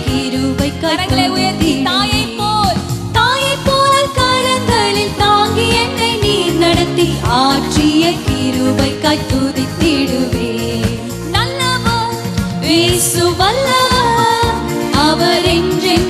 கிருபை கரங்களை உயர்த்தி தாயை போல் தாயை போல காலங்களில் தாங்கி என்னை நீர் நடத்தி ஆற்றிய கிருபை கத்துதி திடுவே நல்லவர் அவர் என்றென்